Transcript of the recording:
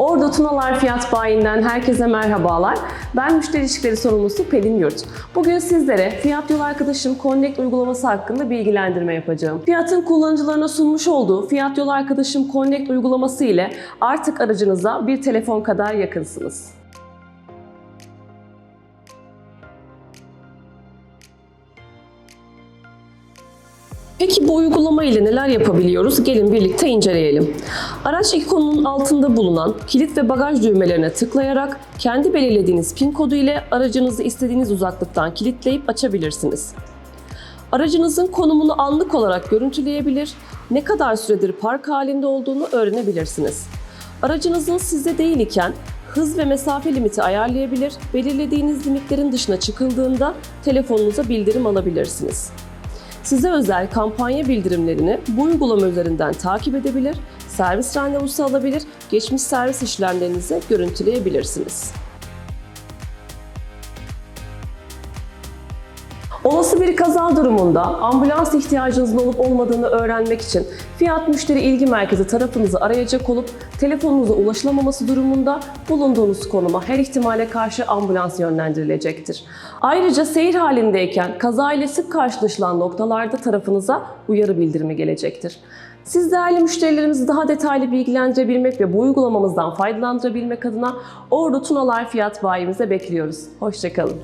Orada Tunalar Fiyat Bayi'nden herkese merhabalar. Ben müşteri ilişkileri sorumlusu Pelin Yurt. Bugün sizlere Fiyat Yol Arkadaşım Connect uygulaması hakkında bilgilendirme yapacağım. Fiyat'ın kullanıcılarına sunmuş olduğu Fiyat Yol Arkadaşım Connect uygulaması ile artık aracınıza bir telefon kadar yakınsınız. Peki bu uygulama ile neler yapabiliyoruz? Gelin birlikte inceleyelim. Araç ikonunun altında bulunan kilit ve bagaj düğmelerine tıklayarak kendi belirlediğiniz PIN kodu ile aracınızı istediğiniz uzaklıktan kilitleyip açabilirsiniz. Aracınızın konumunu anlık olarak görüntüleyebilir, ne kadar süredir park halinde olduğunu öğrenebilirsiniz. Aracınızın sizde değil iken hız ve mesafe limiti ayarlayabilir, belirlediğiniz limitlerin dışına çıkıldığında telefonunuza bildirim alabilirsiniz. Size özel kampanya bildirimlerini bu uygulama üzerinden takip edebilir, servis randevusu alabilir, geçmiş servis işlemlerinizi görüntüleyebilirsiniz. Olası bir kaza durumunda ambulans ihtiyacınızın olup olmadığını öğrenmek için Fiyat Müşteri İlgi Merkezi tarafınızı arayacak olup telefonunuza ulaşılamaması durumunda bulunduğunuz konuma her ihtimale karşı ambulans yönlendirilecektir. Ayrıca seyir halindeyken kaza ile sık karşılaşılan noktalarda tarafınıza uyarı bildirimi gelecektir. Siz değerli müşterilerimizi daha detaylı bilgilendirebilmek ve bu uygulamamızdan faydalandırabilmek adına Ordu Tunalar Fiyat Bayimize bekliyoruz. Hoşçakalın.